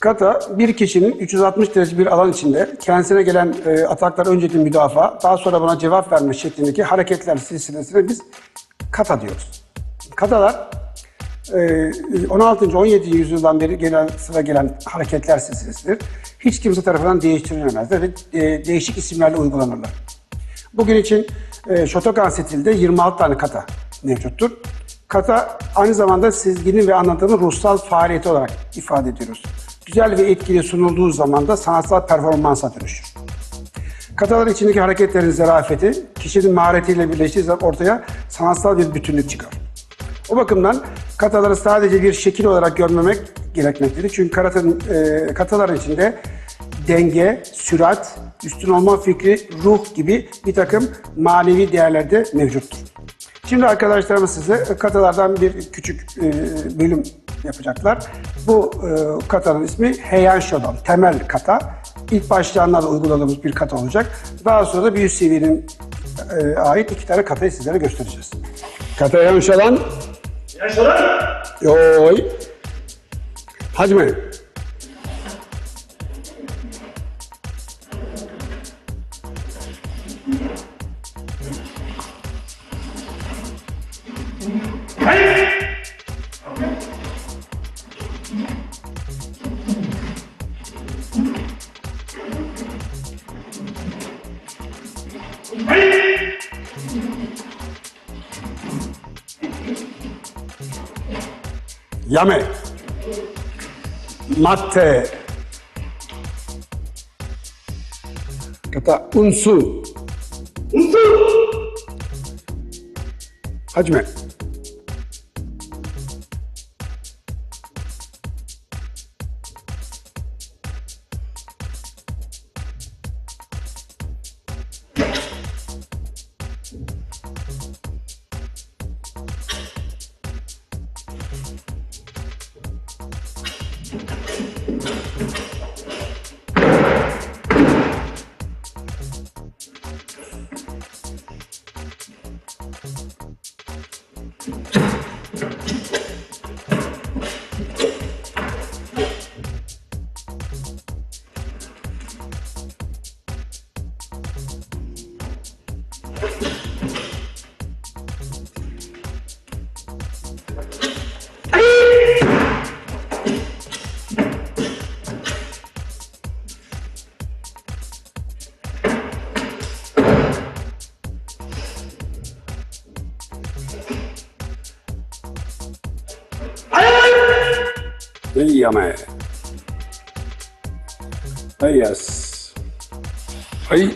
Kata bir kişinin 360 derece bir alan içinde kendisine gelen e, ataklar önceki müdafaa, daha sonra buna cevap verme şeklindeki hareketler silsilesine biz kata diyoruz. Katalar e, 16. 17. yüzyıldan beri gelen sıra gelen hareketler silsilesidir. Hiç kimse tarafından değiştirilemezler ve e, değişik isimlerle uygulanırlar. Bugün için e, Shotokan stilde 26 tane kata mevcuttur. Kata aynı zamanda sezginin ve anlatımın ruhsal faaliyeti olarak ifade ediyoruz. Güzel ve etkili sunulduğu zaman da sanatsal performansa dönüşür. Katalar içindeki hareketlerin zarafeti, kişinin maharetiyle birleştiği zaman ortaya sanatsal bir bütünlük çıkar. O bakımdan kataları sadece bir şekil olarak görmemek gerekmektedir. Çünkü karatın, e, kataların içinde denge, sürat, üstün olma fikri, ruh gibi bir takım manevi değerler de mevcuttur. Şimdi arkadaşlarımız size katalardan bir küçük e, bölüm yapacaklar. Bu e, katanın ismi Heian Shodan, temel kata. İlk başlayanlarda uyguladığımız bir kata olacak. Daha sonra da bir seviyenin e, ait iki tane katayı sizlere göstereceğiz. Kata Heian Shodan, Yaşaran! yoy, hacme. Hayır! やめ。待って。方運数。運数。じめ。Спасибо. はいやめはいやす。はい。